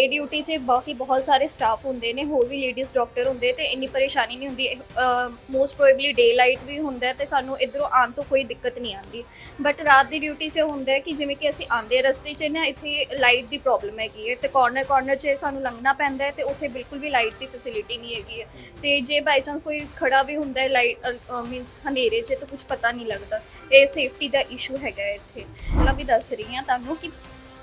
ਡੇ duty 'ਚ ਬਾਕੀ ਬਹੁਤ ਸਾਰੇ ਸਟਾਫ ਹੁੰਦੇ ਨੇ, ਹੋਰ ਵੀ ਲੇਡੀਜ਼ ਡਾਕਟਰ ਹੁੰਦੇ ਤੇ ਇੰਨੀ ਪਰੇਸ਼ਾਨੀ ਨਹੀਂ ਹੁੰਦੀ। ਮੋਸਟ ਪ੍ਰੋਬੇਬਲੀ ਡੇ ਲਾਈਟ ਵੀ ਹੁੰਦਾ ਹੈ ਤੇ ਸਾਨੂੰ ਇਧਰੋਂ ਆਉਣ ਤੋਂ ਕੋਈ ਦਿੱਕਤ ਨਹੀਂ ਆਉਂਦੀ। ਬਟ ਰਾਤ ਦੀ ਡਿਊਟੀ 'ਚ ਹੁੰਦਾ ਕਿ ਜਿਵੇਂ ਕਿ ਅਸੀਂ ਆਂਦੇ ਰਸਤੇ 'ਚ ਨਾ, ਇੱਥੇ ਲਾਈਟ ਦੀ ਪ੍ਰੋਬਲਮ ਹੈਗੀ ਹੈ ਤੇ ਕਾਰਨਰ ਕਾਰਨਰ 'ਚ ਸਾਨੂੰ ਲੰਘਣਾ ਪੈਂਦਾ ਹੈ ਤੇ ਉੱਥੇ ਬਿਲਕੁਲ ਵੀ ਲਾਈਟ ਦੀ ਫੈਸਿਲਿਟੀ ਨਹੀਂ ਹੈਗੀ ਹੈ। ਤੇ ਜੇ ਬਾਈ ਚਾਂਸ ਕੋਈ ਖੜਾ ਵੀ ਹੁੰਦਾ ਹੈ ਲਾਈਟ ਮੀਨਸ ਹਨੇਰੇ 'ਚ ਤਾਂ ਕੁਝ ਪਤਾ ਨਹੀਂ ਲੱਗਦਾ। ਇਹ ਸੇਫਟੀ ਦਾ ਇਸ਼ੂ ਹੈਗਾ ਇੱਥੇ। ਮੈਂ ਵੀ ਦੱਸ ਰਹੀ ਹਾਂ ਤੁਹਾਨੂੰ ਕਿ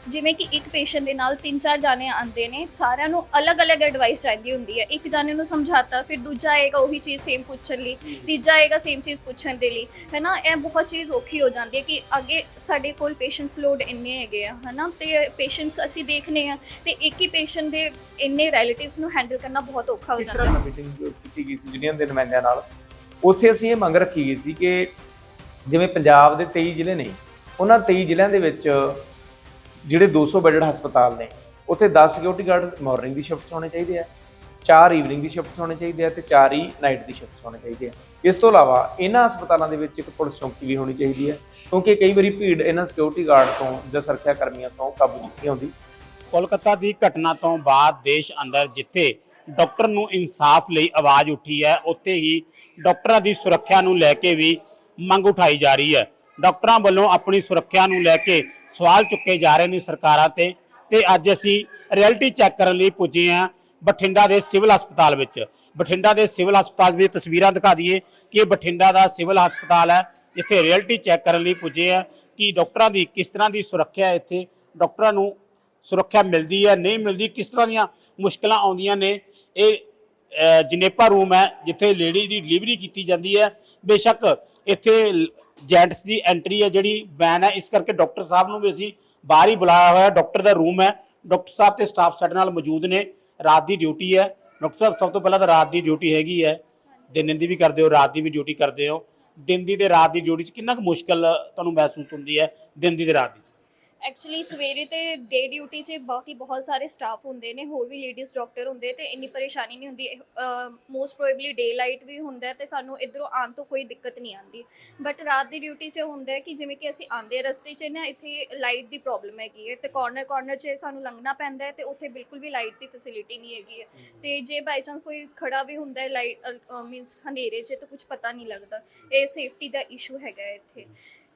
ਜਿਵੇਂ ਕਿ ਇੱਕ ਪੇਸ਼ੈਂਟ ਦੇ ਨਾਲ ਤਿੰਨ ਚਾਰ ਜਾਣੇ ਆਉਂਦੇ ਨੇ ਸਾਰਿਆਂ ਨੂੰ ਅਲੱਗ-ਅਲੱਗ ਐਡਵਾਈਸ ਚਾਹੀਦੀ ਹੁੰਦੀ ਹੈ। ਇੱਕ ਜਾਣੇ ਨੂੰ ਸਮਝਾਤਾ ਫਿਰ ਦੂਜਾ ਆਏਗਾ ਉਹੀ ਚੀਜ਼ ਸੇਮ ਪੁੱਛਣ ਲਈ ਤੀਜਾ ਆਏਗਾ ਸੇਮ ਚੀਜ਼ ਪੁੱਛਣ ਦੇ ਲਈ। ਹੈ ਨਾ ਇਹ ਬਹੁਤ ਚੀਜ਼ ਔਖੀ ਹੋ ਜਾਂਦੀ ਹੈ ਕਿ ਅੱਗੇ ਸਾਡੇ ਕੋਲ ਪੇਸ਼ੈਂਟਸ ਲੋਡ ਇੰਨੇ ਹੈਗੇ ਆ ਹੈ ਨਾ ਤੇ ਪੇਸ਼ੈਂਟਸ ਅਸੀਂ ਦੇਖਨੇ ਆ ਤੇ ਇੱਕ ਹੀ ਪੇਸ਼ੈਂਟ ਦੇ ਇੰਨੇ ਰਿਲੇਟਿਵਸ ਨੂੰ ਹੈਂਡਲ ਕਰਨਾ ਬਹੁਤ ਔਖਾ ਹੋ ਇਸ ਜਾਂਦਾ। ਤਰ੍ਹਾਂ ਹੈ ਦੀ ਮੀਟਿੰਗ ਕੀਤੀ ਗਈ ਸੀ ਯੂਨੀਅਨ ਦੇ ਨੁਮਾਇੰਦਿਆਂ ਨਾਲ ਉੱਥੇ ਅਸੀਂ ਇਹ ਮੰਗ ਰੱਖੀ ਗਈ ਸੀ ਕਿ ਜਿਵੇਂ ਪੰਜਾਬ ਦੇ 23 ਜ਼ਿਲ੍ਹੇ ਨੇ ਉਹਨਾਂ 23 ਜ਼ਿਲ੍ਹਿਆਂ ਦੇ ਵਿੱਚ ਜਿਹੜੇ 200 ਬੈੱਡਡ ਹਸਪਤਾਲ ਨੇ, ਉੱਥੇ 10 ਸਿਕਿਉਰਿਟੀ ਗਾਰਡ ਮਾਰਨਿੰਗ ਦੀ ਸ਼ਿਫਟਸ ਹੋਣੇ ਚਾਹੀਦੇ ਆ, ਚਾਰ ਈਵਨਿੰਗ ਦੀ ਸ਼ਿਫਟਸ ਹੋਣੇ ਚਾਹੀਦੇ ਆ ਤੇ ਚਾਰ ਹੀ ਨਾਈਟ ਦੀ ਸ਼ਿਫਟਸ ਹੋਣੇ ਚਾਹੀਦੇ ਆ। ਇਸ ਤੋਂ ਇਲਾਵਾ ਇਹਨਾਂ ਹਸਪਤਾਲਾਂ ਦੇ ਵਿੱਚ ਇੱਕ ਪੁਲਿਸ ਚੌਂਕੀ ਵੀ ਹੋਣੀ ਚਾਹੀਦੀ ਹੈ ਕਿਉਂਕਿ ਕਈ ਵਾਰੀ ਭੀੜ ਇਹਨਾਂ ਸਿਕਿਉਰਿਟੀ ਗਾਰਡ ਤੋਂ ਜਾਂ ਸੁਰੱਖਿਆ ਕਰਮੀਆਂ ਤੋਂ ਕਾਬੂ ਨਹੀਂ ਆਉਂਦੀ। ਕੋਲਕਾਤਾ ਦੀ ਘਟਨਾ ਤੋਂ ਬਾਅਦ ਦੇਸ਼ ਅੰਦਰ ਜਿੱਥੇ ਡਾਕਟਰ ਨੂੰ ਇਨਸਾਫ ਲਈ ਆਵਾਜ਼ ਉੱਠੀ ਹੈ, ਉੱਥੇ ਹੀ ਡਾਕਟਰਾਂ ਦੀ ਸੁਰੱਖਿਆ ਨੂੰ ਲੈ ਕੇ ਵੀ ਮੰਗ ਉਠਾਈ ਜਾ ਰਹੀ ਹੈ। ਡਾਕਟਰਾਂ ਵੱਲੋਂ ਆਪਣੀ ਸੁਰੱਖਿਆ ਨੂੰ ਲੈ ਕੇ ਸਵਾਲ ਚੁੱਕੇ ਜਾ ਰਹੇ ਨੇ ਸਰਕਾਰਾਂ ਤੇ ਤੇ ਅੱਜ ਅਸੀਂ ਰਿਐਲਿਟੀ ਚੈੱਕ ਕਰਨ ਲਈ ਪੁੱਜੇ ਹਾਂ ਬਠਿੰਡਾ ਦੇ ਸਿਵਲ ਹਸਪਤਾਲ ਵਿੱਚ। ਬਠਿੰਡਾ ਦੇ ਸਿਵਲ ਹਸਪਤਾਲ ਦੀਆਂ ਤਸਵੀਰਾਂ ਦਿਖਾ ਦਈਏ ਕਿ ਬਠਿੰਡਾ ਦਾ ਸਿਵਲ ਹਸਪਤਾਲ ਹੈ। ਜਿੱਥੇ ਰਿਐਲਿਟੀ ਚੈੱਕ ਕਰਨ ਲਈ ਪੁੱਜੇ ਹਾਂ ਕਿ ਡਾਕਟਰਾਂ ਦੀ ਕਿਸ ਤਰ੍ਹਾਂ ਦੀ ਸੁਰੱਖਿਆ ਇੱਥੇ, ਡਾਕਟਰਾਂ ਨੂੰ ਸੁਰੱਖਿਆ ਮਿਲਦੀ ਹੈ, ਨਹੀਂ ਮਿਲਦੀ, ਕਿਸ ਤਰ੍ਹਾਂ ਦੀਆਂ ਮੁਸ਼ਕਲਾਂ ਆਉਂਦੀਆਂ ਨੇ। ਇਹ ਜਨੇਪਾ ਰੂਮ ਹੈ, ਜਿੱਥੇ ਲੇਡੀ ਦੀ ਡਿਲੀਵਰੀ ਕੀਤੀ ਜਾਂਦੀ ਹੈ, ਬੇਸ਼ੱਕ ਇੱਥੇ ਜੈਂਟਸ ਦੀ ਐਂਟਰੀ ਹੈ, ਜਿਹੜੀ ਬੈਨ ਹੈ, ਇਸ ਕਰਕੇ ਡਾਕਟਰ ਸਾਹਿਬ ਨੂੰ ਵੀ ਅਸੀਂ ਬਾਹਰ ਹੀ ਬੁਲਾਇਆ ਹੋਇਆ ਡਾਕਟਰ ਦਾ ਰੂਮ ਹੈ। ਡਾਕਟਰ ਸਾਹਿਬ ਤੇ ਸਟਾਫ ਸਾਡੇ ਨਾਲ ਮੌਜੂਦ ਨੇ, ਰਾਤ ਦੀ ਡਿਊਟੀ ਹੈ। ਡਾਕਟਰ ਸਾਹਿਬ, ਸਭ ਤੋਂ ਪਹਿਲਾਂ ਤਾਂ ਰਾਤ ਦੀ ਡਿਊਟੀ ਹੈਗੀ ਹੈ। ਦਿਨ ਦੀ ਵੀ ਕਰਦੇ ਹੋ, ਰਾਤ ਦੀ ਵੀ ਡਿਊਟੀ ਕਰਦੇ ਹੋ। ਦਿਨ ਦੀ ਤੇ ਰਾਤ ਦੀ ਡਿਊਟੀ 'ਚ ਕਿੰਨਾ ਕੁ ਮੁਸ਼ਕਲ ਤੁਹਾਨੂੰ ਮਹਿਸੂਸ ਹੁੰਦੀ ਹੈ, ਦਿਨ ਦੀ ਤੇ ਰਾਤ ਦੀ? ਐਕਚੁਅਲੀ ਸਵੇਰੇ ਤੇ ਡੇ ਡਿਊਟੀ 'ਚ ਬਾਕੀ ਬਹੁਤ ਸਾਰੇ ਸਟਾਫ ਹੁੰਦੇ ਨੇ ਹੋਰ ਵੀ ਲੇਡੀਜ਼ ਡਾਕਟਰ ਹੁੰਦੇ ਤੇ ਇੰਨੀ ਪਰੇਸ਼ਾਨੀ ਨਹੀਂ ਹੁੰਦੀ। ਮੋਸਟ ਪ੍ਰੋਬੇਬਲੀ ਡੇ ਲਾਈਟ ਵੀ ਹੁੰਦਾ ਹੈ ਤੇ ਸਾਨੂੰ ਇਧਰੋਂ ਆਉਣ ਤੋਂ ਕੋਈ ਦਿੱਕਤ ਨਹੀਂ ਆਉਂਦੀ। ਬਟ ਰਾਤ ਦੀ ਡਿਊਟੀ 'ਚ ਹੁੰਦਾ ਹੈ ਕਿ ਜਿਵੇਂ ਕਿ ਅਸੀਂ ਆਂਦੇ ਰਸਤੇ 'ਚ ਨਾ ਇੱਥੇ ਲਾਈਟ ਦੀ ਪ੍ਰੋਬਲਮ ਹੈਗੀ ਹੈ ਤੇ ਕਾਰਨਰ ਕਾਰਨਰ 'ਚ ਸਾਨੂੰ ਲੰਘਣਾ ਪੈਂਦਾ ਹੈ ਤੇ ਉੱਥੇ ਬਿਲਕੁਲ ਵੀ ਲਾਈਟ ਦੀ ਫੈਸਿਲਿਟੀ ਨਹੀਂ ਹੈਗੀ ਹੈ। ਤੇ ਜੇ ਬਾਈ ਚਾਂਸ ਕੋਈ ਖੜਾ ਵੀ ਹੁੰਦਾ ਹੈ ਲਾਈਟ ਮੀਨਸ ਹਨੇਰੇ 'ਚ ਤਾਂ ਕੁਝ ਪਤਾ ਨਹੀਂ ਲੱਗਦਾ। ਇਹ ਸੇਫਟੀ ਦਾ ਇਸ਼ੂ ਹੈਗਾ ਹੈ ਇੱਥੇ।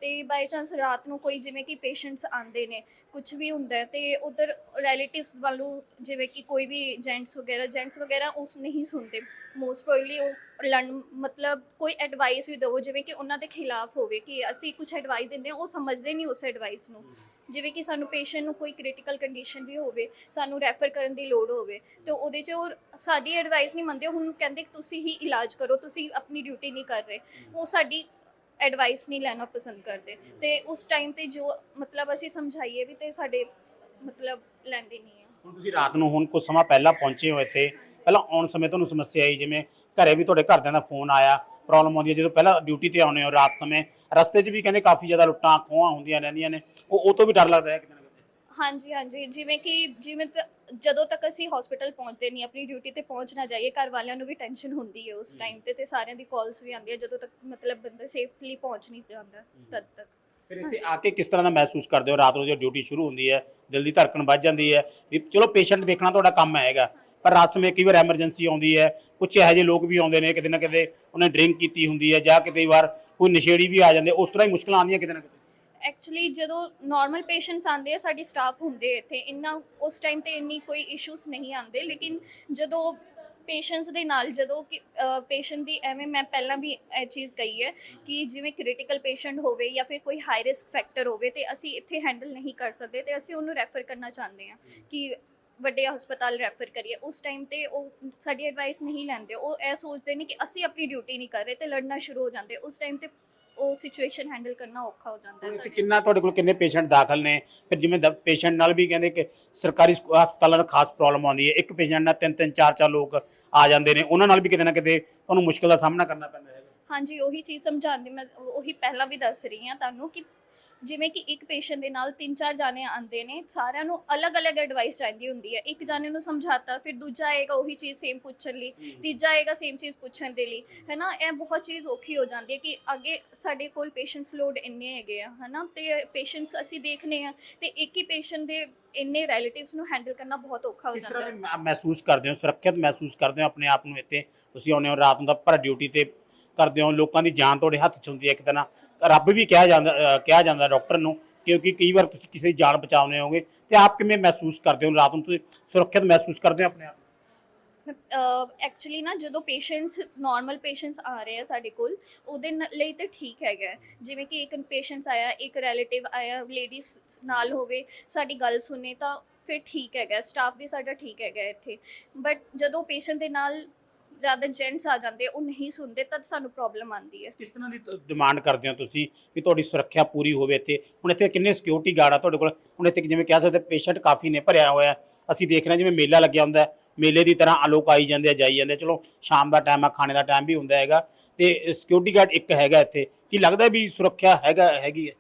ਤੇ ਬਾਈ ਚਾਂਸ ਰਾਤ ਨੂੰ ਕੋਈ ਜਿਵੇਂ ਕਿ ਪੇਸ਼ੈਂਟਸ ਆਉਂਦੇ ਨੇ ਕੁਝ ਵੀ ਹੁੰਦਾ ਹੈ ਤੇ ਉਧਰ ਰਿਲੇਟਿਵਸ ਵੱਲੋਂ ਜਿਵੇਂ ਕਿ ਕੋਈ ਵੀ ਜੈਂਟਸ ਵਗੈਰਾ ਜੈਂਟਸ ਵਗੈਰਾ ਉਸ ਨਹੀਂ ਸੁਣਦੇ। ਮੋਸਟ ਪ੍ਰੋਬਬਲੀ ਉਹ ਲੰਡ ਮਤਲਬ ਕੋਈ ਐਡਵਾਈਸ ਵੀ ਦਿਓ ਜਿਵੇਂ ਕਿ ਉਹਨਾਂ ਦੇ ਖਿਲਾਫ ਹੋਵੇ ਕਿ ਅਸੀਂ ਕੁਝ ਐਡਵਾਈਸ ਦਿੰਦੇ ਹਾਂ, ਉਹ ਸਮਝਦੇ ਨਹੀਂ ਉਸ ਐਡਵਾਈਸ ਨੂੰ। ਜਿਵੇਂ ਕਿ ਸਾਨੂੰ ਪੇਸ਼ੈਂਟ ਨੂੰ ਕੋਈ ਕ੍ਰਿਟੀਕਲ ਕੰਡੀਸ਼ਨ ਵੀ ਹੋਵੇ, ਸਾਨੂੰ ਰੈਫਰ ਕਰਨ ਦੀ ਲੋੜ ਹੋਵੇ, ਤੇ ਉਹਦੇ 'ਚ ਉਹ ਸਾਡੀ ਐਡਵਾਈਸ ਨਹੀਂ ਮੰਨਦੇ ਹੁਣ ਕਹਿੰਦੇ ਕਿ ਤੁਸੀਂ ਹੀ ਇਲਾਜ ਕਰੋ, ਤੁਸੀਂ ਆਪਣੀ ਡਿਊਟੀ ਨਹੀਂ ਕਰ ਰਹੇ। ਉਹ ਸਾਡੀ ਐਡਵਾਈਸ ਨਹੀਂ ਲੈਣਾ ਪਸੰਦ ਕਰਦੇ। ਤੇ ਉਸ ਟਾਈਮ ਤੇ ਜੋ ਮਤਲਬ ਅਸੀਂ ਸਮਝਾਈਏ ਵੀ ਤੇ ਸਾਡੇ ਮਤਲਬ ਲੈਂਦੇ ਨਹੀਂ ਹੈ ਹੁਣ ਤੁਸੀਂ ਰਾਤ ਨੂੰ ਹੁਣ ਕੁਝ ਸਮਾਂ ਪਹਿਲਾਂ ਪਹੁੰਚੇ ਹੋ ਇੱਥੇ, ਪਹਿਲਾਂ ਆਉਣ ਸਮੇਂ ਤੁਹਾਨੂੰ ਸਮੱਸਿਆ ਆਈ, ਜਿਵੇਂ ਘਰੇ ਵੀ ਤੁਹਾਡੇ ਘਰਦਿਆਂ ਦਾ ਫੋਨ ਆਇਆ ਪ੍ਰੋਬਲਮ ਆਉਂਦੀ ਹੈ, ਜਦੋਂ ਪਹਿਲਾਂ ਡਿਊਟੀ ਤੇ ਆਉਨੇ ਹੋ ਰਾਤ ਸਮੇਂ, ਰਸਤੇ 'ਚ ਵੀ ਕਹਿੰਦੇ ਕਾਫੀ ਜ਼ਿਆਦਾ ਲੁੱਟਾਂ ਖੋਹਾਂ ਹੁੰਦੀਆਂ ਰਹਿੰਦੀਆਂ ਨੇ, ਉਹ ਉਹ ਤੋਂ ਵੀ ਡਰ ਲੱਗਦਾ ਹੈ ਕਿਤੇ ਹਾਂਜੀ ਹਾਂਜੀ। ਜਿਵੇਂ ਕਿ ਜਿਵੇਂ ਤ- ਜਦੋਂ ਤੱਕ ਅਸੀਂ ਹਸਪੀਟਲ ਪਹੁੰਚਦੇ ਨਹੀਂ ਆਪਣੀ ਡਿਊਟੀ ਤੇ ਪਹੁੰਚ ਨਾ ਜਾਈਏ ਘਰ ਵਾਲਿਆਂ ਨੂੰ ਵੀ ਟੈਨਸ਼ਨ ਹੁੰਦੀ ਹੈ ਉਸ ਟਾਈਮ ਤੇ ਤੇ ਸਾਰਿਆਂ ਦੀ ਕਾਲਸ ਵੀ ਆਉਂਦੀਆਂ ਜਦੋਂ ਤੱਕ ਮਤਲਬ ਬੰਦਾ ਸੇਫਲੀ ਪਹੁੰਚ ਨਹੀਂ ਜਾਂਦਾ ਤਦ ਤੱਕ। ਫਿਰ ਇੱਥੇ ਆ ਕੇ ਕਿਸ ਤਰ੍ਹਾਂ ਦਾ ਮਹਿਸੂਸ ਕਰਦੇ ਹੋ? ਰਾਤ ਨੂੰ ਜਦੋਂ ਡਿਊਟੀ ਸ਼ੁਰੂ ਹੁੰਦੀ ਹੈ ਦਿਲ ਦੀ ਧੜਕਣ ਵੱਧ ਜਾਂਦੀ ਹੈ ਵੀ ਚਲੋ ਪੇਸ਼ੈਂਟ ਦੇਖਣਾ ਤੁਹਾਡਾ ਕੰਮ ਹੈਗਾ ਪਰ ਰਾਤ ਸਮੇਂ ਕਈ ਵਾਰ ਐਮਰਜੈਂਸੀ ਆਉਂਦੀ ਹੈ ਕੁਝ ਇਹੋ ਜਿਹੇ ਲੋਕ ਵੀ ਆਉਂਦੇ ਨੇ ਕਿਤੇ ਨਾ ਕਿਤੇ ਉਹਨੇ ਡਰਿੰਕ ਕੀਤੀ ਹੁੰਦੀ ਹੈ ਜਾਂ ਕਿਤੇ ਵਾਰ ਕੋਈ ਨਸ਼ੇੜੀ ਵੀ ਆ ਜਾਂਦੇ ਉਸ ਤਰ੍ਹਾਂ ਹੀ ਮੁਸ਼ਕਲਾਂ ਆਉਂਦੀਆਂ ਕਿਤੇ ਨਾ ਕਿਤੇ। ਐਕਚੁਅਲੀ ਜਦੋਂ ਨਾਰਮਲ ਪੇਸ਼ੈਂਟਸ ਆਉਂਦੇ ਆ, ਸਾਡੀ ਸਟਾਫ ਹੁੰਦੇ ਇੱਥੇ, ਇੰਨਾ ਉਸ ਟਾਈਮ ਤੇ ਇੰਨੀ ਕੋਈ ਇਸ਼ੂਸ ਨਹੀਂ ਆਉਂਦੇ, ਲੇਕਿਨ ਜਦੋਂ ਪੇਸ਼ੈਂਟਸ ਦੇ ਨਾਲ, ਜਦੋਂ ਕਿ ਪੇਸ਼ੈਂਟ ਦੀ ਐਵੇਂ ਮੈਂ ਪਹਿਲਾਂ ਵੀ ਇਹ ਚੀਜ਼ ਕਹੀ ਹੈ ਕਿ ਜਿਵੇਂ ਕ੍ਰਿਟੀਕਲ ਪੇਸ਼ੈਂਟ ਹੋਵੇ ਜਾਂ ਫਿਰ ਕੋਈ ਹਾਈ ਰਿਸਕ ਫੈਕਟਰ ਹੋਵੇ ਤੇ ਅਸੀਂ ਇੱਥੇ ਹੈਂਡਲ ਨਹੀਂ ਕਰ ਸਕਦੇ ਤੇ ਅਸੀਂ ਉਹਨੂੰ ਰੈਫਰ ਕਰਨਾ ਚਾਹੁੰਦੇ ਹਾਂ ਕਿ ਵੱਡੇ ਹਸਪਤਾਲ ਰੈਫਰ ਕਰੀਏ। ਉਸ ਟਾਈਮ ਤੇ ਉਹ ਸਾਡੀ ਐਡਵਾਈਸ ਨਹੀਂ ਲੈਂਦੇ। ਉਹ ਇਹ ਸੋਚਦੇ ਨੇ ਕਿ ਅਸੀਂ ਆਪਣੀ ਡਿਊਟੀ ਨਹੀਂ ਕਰ ਰਹੇ ਤੇ ਲੜਨਾ ਸ਼ੁਰੂ ਹੋ ਜਾਂਦੇ। ਉਸ ਟਾਈਮ ਤੇ ਉਹ ਸਿਚੁਏਸ਼ਨ ਹੈਂਡਲ ਕਰਨਾ ਔਖਾ ਹੋ ਜਾਂਦਾ ਹੈ ਇੱਥੇ ਸਾਡੇ ਕਿੰਨਾ ਤੁਹਾਡੇ ਕੋਲ ਕਿੰਨੇ ਪੇਸ਼ੈਂਟ ਦਾਖਲ ਨੇ? ਫਿਰ ਜਿਵੇਂ ਪੇਸ਼ੈਂਟ ਨਾਲ ਵੀ ਕਹਿੰਦੇ ਕਿ ਸਰਕਾਰੀ ਸਕੂ- ਹਸਪਤਾਲਾਂ ਦਾ ਖਾਸ ਪ੍ਰੋਬਲਮ ਆਉਂਦੀ ਹੈ। ਇੱਕ ਪੇਸ਼ੈਂਟ ਨਾਲ ਤਿੰਨ ਤਿੰਨ ਚਾਰ ਚਾਰ ਲੋਕ ਆ ਜਾਂਦੇ ਨੇ। ਉਹਨਾਂ ਨਾਲ ਵੀ ਕਿਤੇ ਨਾ ਕਿਤੇ ਤੁਹਾਨੂੰ ਮੁਸ਼ਕਲ ਦਾ ਸਾਹਮਣਾ ਕਰਨਾ ਪੈਂਦਾ ਹੈ। ਹਾਂਜੀ ਉਹੀ ਚੀਜ਼ ਸਮਝਾਉਣ ਦੀ ਮੈਂ ਉਹੀ ਪਹਿਲਾਂ ਵੀ ਦੱਸ ਰਹੀ ਹਾਂ ਤੁਹਾਨੂੰ ਕਿ ਜਿਵੇਂ ਕਿ ਇੱਕ ਪੇਸ਼ੈਂਟ ਦੇ ਨਾਲ ਤਿੰਨ ਚਾਰ ਜਾਣੇ ਆਉਂਦੇ ਨੇ ਸਾਰਿਆਂ ਨੂੰ ਅਲੱਗ-ਅਲੱਗ ਐਡਵਾਈਸ ਚਾਹੀਦੀ ਹੁੰਦੀ ਹੈ। ਇੱਕ ਜਾਣੇ ਨੂੰ ਸਮਝਾਤਾ ਫਿਰ ਦੂਜਾ ਆਏਗਾ ਉਹੀ ਚੀਜ਼ ਸੇਮ ਪੁੱਛਣ ਲਈ ਤੀਜਾ ਆਏਗਾ ਸੇਮ ਚੀਜ਼ ਪੁੱਛਣ ਦੇ ਲਈ। ਹੈ ਨਾ ਇਹ ਬਹੁਤ ਚੀਜ਼ ਔਖੀ ਹੋ ਜਾਂਦੀ ਹੈ ਕਿ ਅੱਗੇ ਸਾਡੇ ਕੋਲ ਪੇਸ਼ੈਂਟਸ ਲੋਡ ਇੰਨੇ ਹੈਗੇ ਆ ਹੈ ਨਾ ਤੇ ਪੇਸ਼ੈਂਟਸ ਅਸੀਂ ਦੇਖਨੇ ਆ ਤੇ ਇੱਕ ਹੀ ਪੇਸ਼ੈਂਟ ਦੇ ਇੰਨੇ ਰਿਲੇਟਿਵਸ ਨੂੰ ਹੈਂਡਲ ਕਰਨਾ ਬਹੁਤ ਔਖਾ ਹੋ ਕਿਸ ਜਾਂਦਾ ਤਰ੍ਹਾਂ ਹੈ ਦੇ ਮਹਿਸੂਸ ਕਰਦੇ ਹੋ ਸੁਰੱਖਿਅਤ ਮਹਿਸੂਸ ਕਰਦੇ ਹੋ ਆਪਣੇ ਆਪ ਨੂੰ ਇੱਥੇ? ਤੁਸੀਂ ਆਉਂਦੇ ਹੋ ਰਾਤ ਨੂੰ ਤਾਂ ਪਰ ਡਿਊਟੀ ਤੇ ਕਰਦੇ ਹੋ ਲੋਕਾਂ ਦੀ ਜਾਨ ਤੁਹਾਡੇ ਹੱਥ 'ਚ ਹੁੰਦੀ ਹੈ ਇੱਕ ਤਰ੍ਹਾਂ। ਰੱਬ ਵੀ ਕਿਹਾ ਜਾਂਦਾ ਅ, ਕਿਹਾ ਜਾਂਦਾ ਡਾਕਟਰ ਨੂੰ ਕਿਉਂਕਿ ਕਈ ਵਾਰ ਤੁਸੀਂ ਕਿਸੇ ਦੀ ਜਾਨ ਬਚਾਉਂਦੇ ਹੋਗੇ ਤੇ ਆਪ ਕਿਵੇਂ ਮਹਿਸੂਸ ਕਰਦੇ ਹੋ ਰਾਤ ਨੂੰ ਤੁਸੀਂ ਸੁਰੱਖਿਅਤ ਮਹਿਸੂਸ ਕਰਦੇ ਹੋ ਆਪਣੇ ਆਪ? ਐਕਚੁਅਲੀ ਨਾ ਜਦੋਂ ਪੇਸ਼ੈਂਟਸ ਨਾਰਮਲ ਪੇਸ਼ੈਂਟਸ ਆ ਰਹੇ ਆ ਸਾਡੇ ਕੋਲ ਉਹਦੇ ਨ- ਲਈ ਤਾਂ ਠੀਕ ਹੈਗਾ ਹੈ। ਜਿਵੇਂ ਕਿ ਇੱਕ ਪੇਸ਼ੈਂਟਸ ਆਇਆ ਇੱਕ ਰਿਲੇਟਿਵ ਆਇਆ ਲੇਡੀਜ਼ ਨਾਲ ਹੋਵੇ ਸਾਡੀ ਗੱਲ ਸੁਣੇ ਤਾਂ ਫਿਰ ਠੀਕ ਹੈਗਾ ਸਟਾਫ ਵੀ ਸਾਡਾ ਠੀਕ ਹੈਗਾ ਇੱਥੇ। ਬਟ ਜਦੋਂ ਪੇਸ਼ੈਂਟ ਦੇ ਨਾਲ ਜ਼ਿਆਦਾ ਜੈਂਟਸ ਆ ਜਾਂਦੇ ਉਹ ਨਹੀਂ ਸੁਣਦੇ ਤਦ ਸਾਨੂੰ ਪ੍ਰੋਬਲਮ ਆਉਂਦੀ ਹੈ। ਕਿਸ ਤਰ੍ਹਾਂ ਦੀ ਡਿਮਾਂਡ ਕਰਦੇ ਹੋ ਤੁਸੀਂ ਵੀ ਤੁਹਾਡੀ ਸੁਰੱਖਿਆ ਪੂਰੀ ਹੋਵੇ ਇੱਥੇ? ਹੁਣ ਇੱਥੇ ਕਿੰਨੇ ਸਿਕਿਉਰਿਟੀ ਗਾਰਡ ਆ ਤੁਹਾਡੇ ਕੋਲ? ਹੁਣ ਇੱਥੇ ਜਿਵੇਂ ਕਹਿ ਸਕਦੇ ਪੇਸ਼ੈਂਟ ਕਾਫੀ ਨੇ, ਭਰਿਆ ਹੋਇਆ ਅਸੀਂ ਦੇਖ ਰਹੇ ਹਾਂ ਜਿਵੇਂ ਮੇਲਾ ਲੱਗਿਆ ਹੁੰਦਾ ਮੇਲੇ ਦੀ ਤਰ੍ਹਾਂ ਲੋਕ ਆਈ ਜਾਂਦੇ ਆ, ਜਾਈ ਜਾਂਦੇ ਆ। ਚਲੋ, ਸ਼ਾਮ ਦਾ ਟਾਈਮ ਆ, ਖਾਣੇ ਦਾ ਟਾਈਮ ਵੀ ਹੁੰਦਾ ਹੈਗਾ। ਤੇ ਸਿਕਿਉਰਿਟੀ ਗਾਰਡ ਇੱਕ ਹੈਗਾ ਇੱਥੇ। ਕੀ ਲੱਗਦਾ ਵੀ ਸੁਰੱਖਿਆ ਹੈਗਾ, ਹੈਗੀ ਹੈ?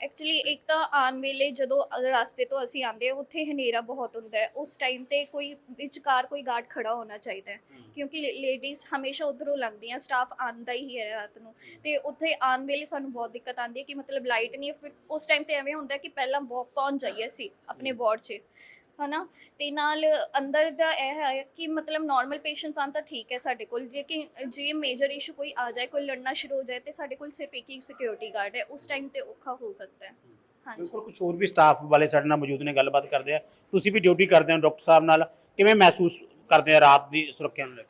ਐਕਚੁਅਲੀ ਇੱਕ ਤਾਂ ਆਉਣ ਵੇਲੇ ਜਦੋਂ ਰਸਤੇ ਤੋਂ ਅਸੀਂ ਆਉਂਦੇ ਹਾਂ ਉੱਥੇ ਹਨੇਰਾ ਬਹੁਤ ਹੁੰਦਾ ਹੈ। ਉਸ ਟਾਈਮ ਤੇ ਕੋਈ ਵਿਚਕਾਰ ਕੋਈ ਗਾਰਡ ਖੜਾ ਹੋਣਾ ਚਾਹੀਦਾ ਹੈ। ਕਿਉਂਕਿ ਲੇਡੀਜ਼ ਹਮੇਸ਼ਾ ਉਧਰੋਂ ਲੰਘਦੀਆਂ ਸਟਾਫ ਆਂਦਾ ਹੀ ਹੈ ਰਾਤ ਨੂੰ। ਤੇ ਉੱਥੇ ਆਉਣ ਵੇਲੇ ਸਾਨੂੰ ਬਹੁਤ ਦਿੱਕਤ ਆਉਂਦੀ ਹੈ ਕਿ ਮਤਲਬ ਲਾਈਟ ਨਹੀਂ ਹੈ। ਫਿਰ ਉਸ ਟਾਈਮ ਤੇ ਐਵੇਂ ਹੁੰਦਾ ਕਿ ਪਹਿਲਾਂ ਬਹੁਤ ਪਹੁੰਚ ਜਾਈਏ ਅਸੀਂ ਆਪਣੇ ਵਾਰਡ 'ਚ। ਹਨਾ? ਤੇ ਨਾਲ ਅੰਦਰ ਦਾ ਇਹ ਹੈ ਕਿ ਮਤਲਬ ਨਾਰਮਲ ਪੇਸ਼ੈਂਟਸ ਆਉਣ ਤਾਂ ਠੀਕ ਹੈ ਸਾਡੇ ਕੋਲ ਜੇ ਕਿ ਜੇ ਮੇਜਰ ਇਸ਼ੂ ਕੋਈ ਆ ਜਾਏ ਕੋਈ ਲੜਨਾ ਸ਼ੁਰੂ ਹੋ ਜਾਏ ਤੇ ਸਾਡੇ ਕੋਲ ਸਿਰਫ ਇੱਕ ਹੀ ਸਿਕਿਉਰਿਟੀ ਗਾਰਡ ਹੈ ਉਸ ਟਾਈਮ ਤੇ ਔਖਾ ਹੋ ਸਕਦਾ ਹੈ। ਹਾਂਜੀ। ਬਿਲਕੁਲ ਕੁਝ ਹੋਰ ਵੀ ਸਟਾਫ ਵਾਲੇ ਸਾਡੇ ਨਾਲ ਮੌਜੂਦ ਨੇ ਗੱਲਬਾਤ ਕਰਦੇ ਆ। ਤੁਸੀਂ ਵੀ ਡਿਊਟੀ ਕਰਦੇ ਹੋ ਡਾਕਟਰ ਸਾਹਿਬ ਨਾਲ ਕਿਵੇਂ ਮਹਿਸੂਸ ਕਰਦੇ ਆ ਰਾਤ ਦੀ ਸੁਰੱਖਿਆ ਨੂੰ ਲੈ ਕੇ?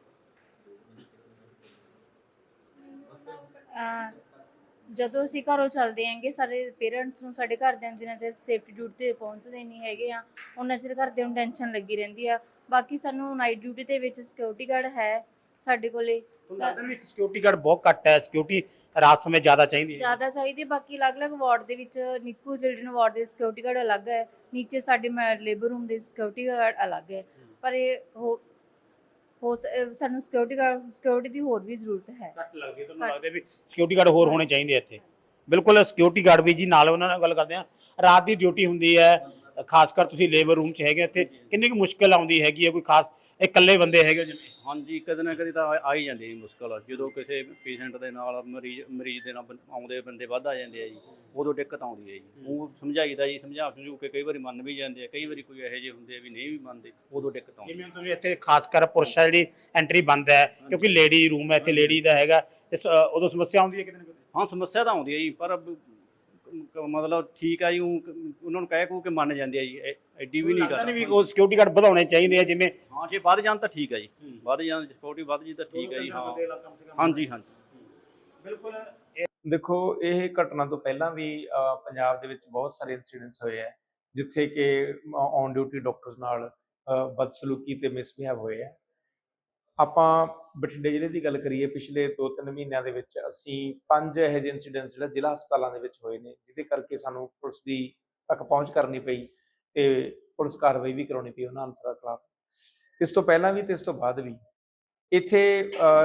ਜਦੋਂ ਅਸੀਂ ਘਰੋਂ ਚੱਲਦੇ ਆਂਗੇ ਸਾਡੇ ਪੇਰੈਂਟਸ ਨੂੰ ਸਾਡੇ ਘਰਦਿਆਂ ਨੂੰ ਜਿੰਨਾ ਚਿਰ ਸੇਫਟੀ ਡਿਊਟੀ ਤੇ ਪਹੁੰਚਦੇ ਨਹੀਂ ਹੈਗੇ ਆ ਉਹਨਾਂ ਚਿਰ ਘਰਦਿਆਂ ਨੂੰ ਟੈਨਸ਼ਨ ਲੱਗੀ ਰਹਿੰਦੀ ਆ। ਬਾਕੀ ਸਾਨੂੰ ਨਾਈਟ ਡਿਊਟੀ ਦੇ ਵਿੱਚ ਸਿਕਿਉਰਿਟੀ ਗਾਰਡ ਹੈ ਸਾਡੇ ਕੋਲੇ। ਲੱਗਦਾ ਵੀ ਸਿਕਿਉਰਿਟੀ ਗਾਰਡ ਬਹੁਤ ਘੱਟ ਹੈ? ਸਿਕਿਉਰਿਟੀ ਰਾਤ ਸਮੇਂ ਜ਼ਿਆਦਾ ਚਾਹੀਦੀ ਹੈ। ਜ਼ਿਆਦਾ ਚਾਹੀਦੀ ਬਾਕੀ ਅਲੱਗ-ਅਲੱਗ ਵਾਰਡ ਦੇ ਵਿੱਚ ਨਿੱਕੂ ਚਿਲਡਰਨ ਵਾਰਡ ਦੇ ਸਿਕਿਉਰਿਟੀ ਗਾਰਡ ਅਲੱਗ ਹੈ ਨੀਚੇ ਸਾਡੇ ਲੇਬਰ ਰੂਮ ਦੇ ਸਿਕਿਉਰਿਟੀ ਗਾਰਡ ਅਲੱਗ ਹੈ। ਪਰ ਇਹ ਹੋ ਹੋ ਸ- ਸਾਨੂੰ ਸਿਕਿਉਰਿਟੀ ਗਾਰਡ ਸਿਕਿਉਰਿਟੀ ਦੀ ਹੋਰ ਵੀ ਜ਼ਰੂਰਤ ਹੈ। ਘੱਟ ਲੱਗਦੀ ਹੈ ਤੁਹਾਨੂੰ। ਲੱਗਦਾ ਵੀ ਸਿਕਿਉਰਿਟੀ ਗਾਰਡ ਹੋਰ ਹੋਣੇ ਚਾਹੀਦੇ ਆ ਇੱਥੇ? ਬਿਲਕੁਲ ਸਿਕਿਉਰਿਟੀ ਗਾਰਡ ਵੀ ਜੀ ਨਾਲ ਉਹਨਾਂ ਨਾਲ ਗੱਲ ਕਰਦੇ ਆ। ਰਾਤ ਦੀ ਡਿਊਟੀ ਹੁੰਦੀ ਹੈ ਖਾਸ ਕਰ ਤੁਸੀਂ ਲੇਬਰ ਰੂਮ 'ਚ ਹੈਗੇ ਇੱਥੇ ਕਿੰਨੀ ਕੁ ਮੁਸ਼ਕਲ ਆਉਂਦੀ ਹੈਗੀ ਹੈ ਕੋਈ ਖਾਸ ਇਹ ਇਕੱਲੇ ਬੰਦੇ ਹੈਗੇ ਹੋ ਜਿਵੇਂ? ਹਾਂਜੀ ਕਦੇ ਨਾ ਕਦੇ ਤਾਂ ਆ- ਆ ਹੀ ਜਾਂਦੀ ਹੈ ਜੀ ਮੁਸ਼ਕਲ। ਜਦੋਂ ਕਿਸੇ ਪੇਸ਼ੈਂਟ ਦੇ ਨਾਲ ਮਰੀਜ਼ ਮਰੀਜ਼ ਦੇ ਨਾਲ ਬੰ- ਆਉਂਦੇ ਬੰਦੇ ਵੱਧ ਆ ਜਾਂਦੇ ਆ ਜੀ ਉਦੋਂ ਦਿੱਕਤ ਆਉਂਦੀ ਹੈ ਜੀ। ਉਹ ਸਮਝਾਈਦਾ ਜੀ ਸਮਝਾ ਸਮਝੂ ਕੇ ਕਈ ਵਾਰੀ ਮੰਨ ਵੀ ਜਾਂਦੇ ਆ ਕਈ ਵਾਰੀ ਕੋਈ ਇਹੋ ਜਿਹੇ ਹੁੰਦੇ ਆ ਵੀ ਨਹੀਂ ਵੀ ਮੰਨਦੇ ਉਦੋਂ ਦਿੱਕਤ ਆਉਂਦੀ ਜਿਵੇਂ ਹੁਣ ਤੁਸੀਂ ਇੱਥੇ ਖਾਸ ਕਰ ਪੁਰਸ਼ਾਂ ਜਿਹੜੀ ਐਂਟਰੀ ਬੰਦ ਹੈ ਕਿਉਂਕਿ ਲੇਡੀ ਰੂਮ ਹੈ ਇੱਥੇ ਲੇਡੀ ਦਾ ਹੈਗਾ ਇਸ ਉਦੋਂ ਸਮੱਸਿਆ ਆਉਂਦੀ ਹੈ ਕਿਤੇ ਨਾ ਕਿਤੇ? ਹਾਂ ਸਮੱਸਿਆ ਤਾਂ ਆਉਂਦੀ ਹੈ ਜੀ ਪਰ ਕ- ਮਤਲਬ ਠੀਕ ਆ ਜੀ ਊਂ ਕ- ਉਹਨਾਂ ਨੂੰ ਕਹਿ ਕੂ ਕੇ ਮੰਨ ਜਾਂਦੇ ਆ ਜੀ ਐ- ਐਡੀ ਵੀ ਨਹੀਂ ਲੱਗਦਾ ਨਹੀਂ ਵੀ ਉਹ ਸਿਕਿਉਰਿਟੀ ਗਾਰਡ ਵਧਾਉਣੇ ਚਾਹੀਦੇ ਆ ਜਿਵੇਂ ਹਾਂ ਜੇ ਵੱਧ ਜਾਣ ਤਾਂ ਠੀਕ ਆ ਜੀ। ਵੱਧ ਜਾਣ ਸਿਕਿਉਰਿਟੀ ਵੱਧ ਜੀ ਤਾਂ ਠੀਕ ਹੈ ਜੀ ਹਾਂ। ਹਾਂਜੀ ਹਾਂਜੀ। ਬਿਲਕੁਲ ਦੇਖੋ ਇਹ ਘਟਨਾ ਤੋਂ ਪਹਿਲਾਂ ਵੀ ਪੰਜਾਬ ਦੇ ਵਿੱਚ ਬਹੁਤ ਸਾਰੇ ਇਨਸੀਡੈਂਟਸ ਹੋਏ ਆ ਜਿੱਥੇ ਕਿ ਔਨ ਡਿਊਟੀ ਡਾਕਟਰਸ ਨਾਲ ਬਦਸਲੂਕੀ ਤੇ ਮਿਸਬਿਹੇਵ ਹੋਏ ਆ। ਆਪਾਂ ਬਠਿੰਡੇ ਜ਼ਿਲ੍ਹੇ ਦੀ ਗੱਲ ਕਰੀਏ, ਪਿਛਲੇ 2-3 ਮਹੀਨਿਆਂ ਦੇ ਵਿੱਚ ਅਸੀਂ ਪੰਜ ਇਹੋ ਜਿਹੇ ਇਨਸੀਡੈਂਟਸ ਜਿਹੜਾ ਜ਼ਿਲ੍ਹਾ ਹਸਪਤਾਲਾਂ ਦੇ ਵਿੱਚ ਹੋਏ ਨੇ, ਜਿਹਦੇ ਕਰਕੇ ਸਾਨੂੰ ਪੁਲਿਸ ਦੀ ਤੱਕ ਪਹੁੰਚ ਕਰਨੀ ਪਈ ਤੇ ਪੁਲਿਸ ਕਾਰਵਾਈ ਵੀ ਕਰਾਉਣੀ ਪਈ ਉਹਨਾਂ ਅਨਸਰਾਂ ਖਿਲਾਫ। ਇਸ ਤੋਂ ਪਹਿਲਾਂ ਵੀ ਤੇ ਇਸ ਤੋਂ ਬਾਅਦ ਵੀ। ਇੱਥੇ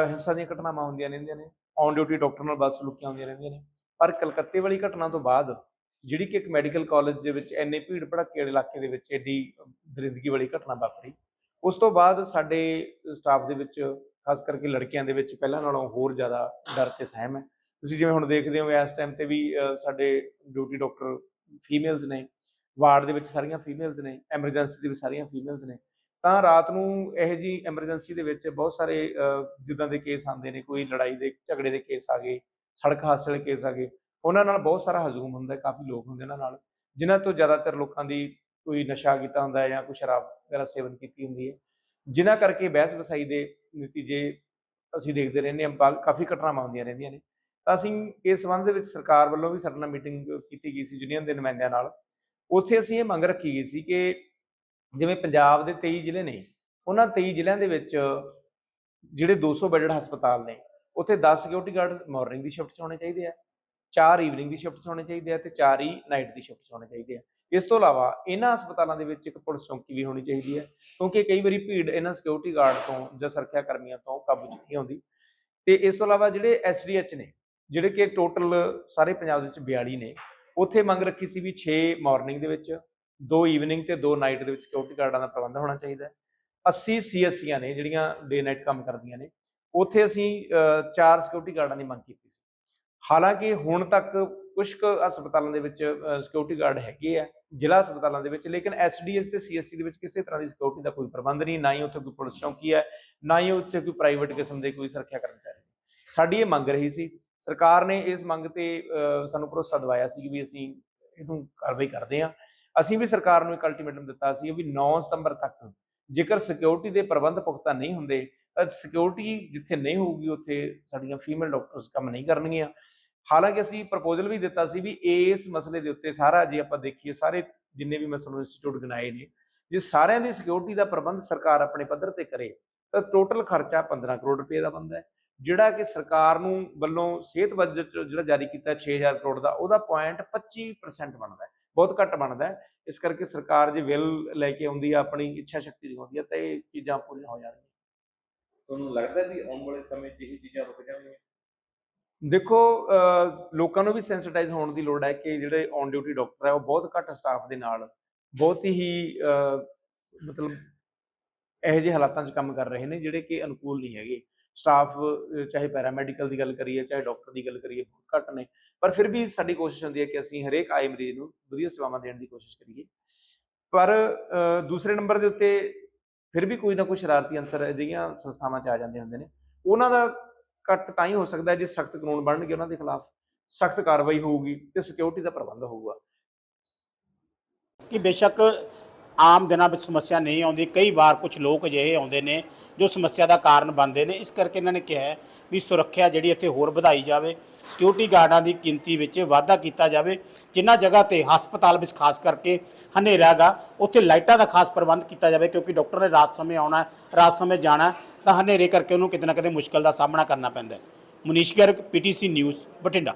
ਹਿੰਸਾ ਦੀਆਂ ਘਟਨਾਵਾਂ ਹੁੰਦੀਆਂ ਰਹਿੰਦੀਆਂ ਨੇ ਔਨ ਡਿਊਟੀ ਡਾਕਟਰ ਨਾਲ ਬਦਸਲੂਕੀਆਂ ਹੁੰਦੀਆਂ ਰਹਿੰਦੀਆਂ ਨੇ। ਪਰ ਕਲਕੱਤੇ ਵਾਲੀ ਘਟਨਾ ਤੋਂ ਬਾਅਦ, ਜਿਹੜੀ ਕਿ ਇੱਕ ਮੈਡੀਕਲ ਕਾਲਜ ਦੇ ਵਿੱਚ ਇੰਨੇ ਭੀੜ ਭੜੱਕੇ ਵਾਲੇ ਇਲਾਕੇ ਦੇ ਵਿੱਚ ਏਡੀ ਦਰਿੰਦਗੀ ਵਾਲੀ ਘਟਨਾ ਵਾਪਰੀ ਉਸ ਤੋਂ ਬਾਅਦ ਸਾਡੇ ਸਟਾਫ ਦੇ ਵਿੱਚ, ਖਾਸ ਕਰਕੇ ਲੜਕੀਆਂ ਦੇ ਵਿੱਚ ਪਹਿਲਾਂ ਨਾਲੋਂ ਹੋਰ ਜ਼ਿਆਦਾ ਡਰ ਤੇ ਸਹਿਮ ਹੈ। ਤੁਸੀਂ ਜਿਵੇਂ ਹੁਣ ਦੇਖਦੇ ਹੋ, ਇਸ ਟਾਈਮ ਤੇ ਵੀ ਸਾਡੇ ਡਿਊਟੀ ਡਾਕਟਰ ਫੀਮੇਲਸ ਨੇ, ਵਾਰਡ ਦੇ ਵਿੱਚ ਸਾਰੀਆਂ ਫੀਮੇਲਸ ਨੇ ਐਮਰਜੈਂਸੀ ਦੇ ਵਿੱਚ ਸਾਰੀਆਂ ਫੀਮੇਲਸ ਨੇ, ਤਾਂ ਰਾਤ ਨੂੰ ਇਹ ਜੀ ਐਮਰਜੈਂਸੀ ਦੇ ਵਿੱਚ ਬਹੁਤ ਸਾਰੇ ਜਿੱਦਾਂ ਦੇ ਕੇਸ ਆਉਂਦੇ ਨੇ, ਕੋਈ ਲੜਾਈ ਦੇ, ਝਗੜੇ ਦੇ ਕੇਸ ਆ ਗਏ, ਸੜਕ ਹਾਦਸੇ ਵਾਲੇ ਕੇਸ ਆ ਗਏ, ਉਹਨਾਂ ਨਾਲ ਬਹੁਤ ਸਾਰਾ ਹਜੂਮ ਹੁੰਦਾ, ਕਾਫੀ ਲੋਕ ਹੁੰਦੇ ਉਹਨਾਂ ਨਾਲ, ਜਿਨ੍ਹਾਂ ਤੋਂ ਜ਼ਿਆਦਾਤਰ ਲੋਕਾਂ ਦੀ ਕੋਈ ਨਸ਼ਾ ਕੀਤਾ ਹੁੰਦਾ ਜਾਂ ਕੋਈ ਸ਼ਰਾਬ ਵਗੈਰਾ ਸੇਵਨ ਕੀਤੀ ਹੁੰਦੀ ਹੈ। ਜਿਨ੍ਹਾਂ ਕਰਕੇ ਬਹਿਸ ਵਸਾਈ ਦੇ ਨਤੀਜੇ ਅਸੀਂ ਦੇਖਦੇ ਰਹਿੰਦੇ ਹਾਂ ਬਾ- ਕਾਫੀ ਘਟਨਾਵਾਂ ਹੁੰਦੀਆਂ ਰਹਿੰਦੀਆਂ ਨੇ। ਤਾਂ ਅਸੀਂ ਇਸ ਸੰਬੰਧ ਦੇ ਵਿੱਚ ਸਰਕਾਰ ਵੱਲੋਂ ਵੀ ਸਾਡੇ ਨਾਲ ਮੀਟਿੰਗ ਕੀਤੀ ਗਈ ਸੀ ਯੂਨੀਅਨ ਦੇ ਨੁਮਾਇੰਦਿਆਂ ਨਾਲ। ਉੱਥੇ ਅਸੀਂ ਇਹ ਮੰਗ ਰੱਖੀ ਗਈ ਸੀ ਕਿ ਜਿਵੇਂ ਪੰਜਾਬ ਦੇ 23 ਜ਼ਿਲ੍ਹੇ ਨੇ, ਉਹਨਾਂ 23 ਜ਼ਿਲ੍ਹਿਆਂ ਦੇ ਵਿੱਚ ਜਿਹੜੇ 200 ਬੈੱਡਡ ਹਸਪਤਾਲ ਨੇ, ਉੱਥੇ 10 ਸਿਕਿਉਰਿਟੀ ਗਾਰਡ ਮਾਰਨਿੰਗ ਦੀ ਸ਼ਿਫਟ 'ਚ ਹੋਣੇ ਚਾਹੀਦੇ ਆ 4 ਈਵਨਿੰਗ ਦੀ ਸ਼ਿਫਟ 'ਚ ਹੋਣੇ ਚਾਹੀਦੇ ਆ ਤੇ 4 ਹੀ ਨਾਈਟ ਦੀ ਸ਼ਿਫਟ 'ਚ ਹੋਣੇ ਚਾਹੀਦੇ ਆ। ਇਸ ਤੋਂ ਇਲਾਵਾ ਇਹਨਾਂ ਹਸਪਤਾਲਾਂ ਦੇ ਵਿੱਚ ਇੱਕ ਪੁਲਿਸ ਚੌਂਕੀ ਵੀ ਹੋਣੀ ਚਾਹੀਦੀ ਹੈ, ਕਿਉਂਕਿ ਕਈ ਵਾਰੀ ਭੀੜ ਇਹਨਾਂ ਸਿਕਿਉਰਿਟੀ ਗਾਰਡ ਤੋਂ ਜਾਂ ਸੁਰੱਖਿਆ ਕਰਮੀਆਂ ਤੋਂ ਕਾਬੂ ਨਹੀਂ ਆਉਂਦੀ। ਤੇ ਇਸ ਤੋਂ ਇਲਾਵਾ ਜਿਹੜੇ ਐਸਡੀਐਚ ਨੇ, ਜਿਹੜੇ ਕਿ ਟੋਟਲ ਸਾਰੇ ਪੰਜਾਬ ਦੇ ਵਿੱਚ 42 ਨੇ, ਉੱਥੇ ਮੰਗ ਰੱਖੀ ਸੀ ਵੀ 6 ਮਾਰਨਿੰਗ ਦੇ ਵਿੱਚ 2 ਈਵਨਿੰਗ ਤੇ 2 ਨਾਈਟ ਦੇ ਵਿੱਚ ਸਿਕਿਉਰਿਟੀ ਗਾਰਡਾਂ ਦਾ ਪ੍ਰਬੰਧ ਹੋਣਾ ਚਾਹੀਦਾ ਹੈ। 80 ਸੀਐਸਸੀਆਂ ਨੇ ਜਿਹੜੀਆਂ ਡੇ ਨਾਈਟ ਕੰਮ ਕਰਦੀਆਂ ਨੇ, ਉੱਥੇ ਅਸੀਂ ਚਾਰ ਸਿਕਿਉਰਿਟੀ ਗਾਰਡਾਂ ਦੀ ਮੰਗ ਕੀਤੀ ਸੀ। ਹਾਲਾਂਕਿ ਹੁਣ ਤੱਕ ਕੁਝ ਕੁ ਹਸਪਤਾਲਾਂ ਦੇ ਵਿੱਚ ਸਿਕਿਉਰਿਟੀ ਗਾਰਡ ਹੈਗੇ ਆ, ਜ਼ਿਲ੍ਹਾ ਹਸਪਤਾਲਾਂ ਦੇ ਵਿੱਚ, ਲੇਕਿਨ ਐਸਡੀਐਸ ਤੇ ਸੀਐਸਸੀ ਦੇ ਵਿੱਚ ਕਿਸੇ ਤਰ੍ਹਾਂ ਦੀ ਸਿਕਿਉਰਿਟੀ ਦਾ ਕੋਈ ਪ੍ਰਬੰਧ ਨਹੀਂ, ਨਾ ਹੀ ਉੱਥੇ ਕੋਈ ਪੁਲਿਸ ਚੌਕੀ ਹੈ, ਨਾ ਹੀ ਉੱਥੇ ਕੋਈ ਪ੍ਰਾਈਵੇਟ ਕਿਸਮ ਦੇ ਕੋਈ ਸੁਰੱਖਿਆ ਕਰਮਚਾਰੀ ਸਾਡੀ ਇਹ ਮੰਗ ਰਹੀ ਸੀ, ਸਰਕਾਰ ਨੇ ਇਸ ਮੰਗ ਤੇ ਸਾਨੂੰ ਭਰੋਸਾ ਦਿਵਾਇਆ ਸੀ ਕਿ ਵੀ ਅਸੀਂ ਇਹਨੂੰ ਕਾਰਵਾਈ ਕਰਦੇ ਹਾਂ। ਅਸੀਂ ਵੀ ਸਰਕਾਰ ਨੂੰ ਇੱਕ ਅਲਟੀਮੇਟਮ ਦਿੱਤਾ ਸੀ ਵੀ 9 ਸਤੰਬਰ ਤੱਕ ਜੇਕਰ ਸਿਕਿਉਰਿਟੀ ਦੇ ਪ੍ਰਬੰਧ ਪੁਖਤਾ ਨਹੀਂ ਹੁੰਦੇ, ਤਾਂ ਸਿਕਿਉਰਿਟੀ ਜਿੱਥੇ ਨਹੀਂ ਹੋਊਗੀ, ਉੱਥੇ ਸਾਡੀਆਂ ਫੀਮੇਲ ਡਾਕਟਰਸ ਕੰਮ ਨਹੀਂ ਕਰਨਗੀਆਂ। ਹਾਲਾਂਕਿ ਅਸੀਂ ਪ੍ਰਪੋਜ਼ਲ ਵੀ ਦਿੱਤਾ ਸੀ ਵੀ ਇਸ ਮਸਲੇ ਦੇ ਉੱਤੇ ਸਾਰਾ ਜੇ ਆਪਾਂ ਦੇਖੀਏ, ਸਾਰੇ ਜਿੰਨੇ ਵੀ ਮੈਂ ਤੁਹਾਨੂੰ ਇੰਸਟੀਚਿਊਟ ਗਿਣਾਏ ਨੇ, ਜੇ ਸਾਰਿਆਂ ਦੀ ਸਿਕਿਉਰਿਟੀ ਦਾ ਪ੍ਰਬੰਧ ਸਰਕਾਰ ਆਪਣੇ ਪੱਧਰ ਤੇ ਕਰੇ, ਤਾਂ ਟੋਟਲ ਖਰਚਾ 15 ਕਰੋੜ ਰੁਪਏ ਦਾ ਬਣਦਾ ਹੈ। ਜਿਹੜਾ ਕਿ ਸਰਕਾਰ ਨੂੰ ਵੱਲੋਂ ਸਿਹਤ ਬਜਟ ਜਿਹੜਾ ਜਾਰੀ ਕੀਤਾ 6000 ਕਰੋੜ ਦਾ, ਉਹਦਾ ਪੁਆਇੰਟ 25% ਬਣਦਾ ਹੈ। ਬਹੁਤ ਘੱਟ ਬਣਦਾ ਹੈ। ਇਸ ਕਰਕੇ ਸਰਕਾਰ ਜੇ ਵਿਲ ਲੈ ਕੇ ਆਉਂਦੀ ਆ, ਆਪਣੀ ਇੱਛਾ ਸ਼ਕਤੀ ਦਿਖਾਉਂਦੀ ਆ, ਤਾਂ ਇਹ ਚੀਜ਼ਾਂ ਪੂਰੀਆਂ ਹੋ ਜਾਣਗੀਆਂ। ਤੁਹਾਨੂੰ ਲੱਗਦਾ ਵੀ ਆਉਣ ਵਾਲੇ ਸਮੇਂ 'ਚ ਇਹ ਚੀਜ਼ਾਂ ਰੁਕ ਜਾਣਗੀਆਂ? ਦੇਖੋ ਲੋਕਾਂ ਨੂੰ ਵੀ ਸੈਂਸਿਟਾਈਜ਼ ਹੋਣ ਦੀ ਲੋੜ ਹੈ ਕਿ ਜਿਹੜੇ ਔਨ ਡਿਊਟੀ ਡਾਕਟਰ ਹੈ, ਉਹ ਬਹੁਤ ਘੱਟ ਸਟਾਫ ਦੇ ਨਾਲ, ਬਹੁਤ ਹੀ ਮਤਲਬ ਇਹੋ ਜਿਹੇ ਹਾਲਾਤਾਂ 'ਚ ਕੰਮ ਕਰ ਰਹੇ ਨੇ ਜਿਹੜੇ ਕਿ ਅਨੁਕੂਲ ਨਹੀਂ ਹੈਗੇ। ਸਟਾਫ ਚਾਹੇ ਪੈਰਾਮੈਡੀਕਲ ਦੀ ਗੱਲ ਕਰੀਏ, ਚਾਹੇ ਡਾਕਟਰ ਦੀ ਗੱਲ ਕਰੀਏ, ਬਹੁਤ ਘੱਟ ਨੇ। ਪਰ ਫਿਰ ਵੀ ਸਾਡੀ ਕੋਸ਼ਿਸ਼ ਹੁੰਦੀ ਹੈ ਕਿ ਅਸੀਂ ਹਰੇਕ ਆਏ ਮਰੀਜ਼ ਨੂੰ ਵਧੀਆ ਸੇਵਾਵਾਂ ਦੇਣ ਦੀ ਕੋਸ਼ਿਸ਼ ਕਰੀਏ। ਪਰ ਦੂਸਰੇ ਨੰਬਰ ਦੇ ਉੱਤੇ ਫਿਰ ਵੀ ਕੋਈ ਨਾ ਕੋਈ ਸ਼ਰਾਰਤੀ ਅੰਸਰ ਅਜਿਹੀਆਂ ਸੰਸਥਾਵਾਂ 'ਚ ਆ ਜਾਂਦੇ ਹੁੰਦੇ ਨੇ। ਉਹਨਾਂ ਦਾ ਘੱਟ ਤਾਂ ਹੀ ਹੋ ਸਕਦਾ ਜੇ ਸਖਤ ਕਾਨੂੰਨ ਬਣਨਗੇ ਉਹਨਾਂ ਦੇ ਖਿਲਾਫ। ਸਖਤ ਕਾਰਵਾਈ ਹੋਊਗੀ ਤੇ ਸਿਕਿਉਰਿਟੀ ਦਾ ਪ੍ਰਬੰਧ ਹੋਊਗਾ। ਕਿ ਬੇਸ਼ੱਕ ਆਮ ਦਿਨਾਂ ਵਿੱਚ ਸਮੱਸਿਆ ਨਹੀਂ ਆਉਂਦੀ, ਕਈ ਵਾਰ ਕੁਝ ਲੋਕ ਅਜਿਹੇ ਆਉਂਦੇ ਨੇ ਜੋ ਸਮੱਸਿਆ ਦਾ ਕਾਰਨ ਬਣਦੇ ਨੇ। ਇਸ ਕਰਕੇ ਇਹਨਾਂ ਨੇ ਕਿਹਾ ਵੀ ਸੁਰੱਖਿਆ ਜਿਹੜੀ ਇੱਥੇ ਹੋਰ ਵਧਾਈ ਜਾਵੇ ਸਿਕਿਉਰਿਟੀ ਗਾਰਡਾਂ ਦੀ ਗਿਣਤੀ ਵਿੱਚ ਵਾਧਾ ਕੀਤਾ ਜਾਵੇ ਜਿਨ੍ਹਾਂ ਜਗ੍ਹਾ ਤੇ ਹਸਪਤਾਲ ਵਿੱਚ ਖਾਸ ਕਰਕੇ ਹਨੇਰਾ ਗਾ ਉੱਥੇ ਲਾਈਟਾਂ ਦਾ ਖਾਸ ਪ੍ਰਬੰਧ ਕੀਤਾ ਜਾਵੇ ਕਿਉਂਕਿ ਡਾਕਟਰ ਨੇ ਰਾਤ ਸਮੇਂ ਆਉਣਾ ਰਾਤ ਸਮੇਂ ਜਾਣਾ ਤਾਂ ਹਨੇਰੇ ਕਰਕੇ ਉਹਨੂੰ ਕਿਤੇ ਨਾ ਕਿਤੇ ਮੁਸ਼ਕਲ ਦਾ ਸਾਹਮਣਾ ਕਰਨਾ ਪੈਂਦਾ ਹੈ। ਮਨੀਸ਼ ਗਰਗ, ਪੀਟੀਸੀ ਨਿਊਜ਼, ਬਠਿੰਡਾ।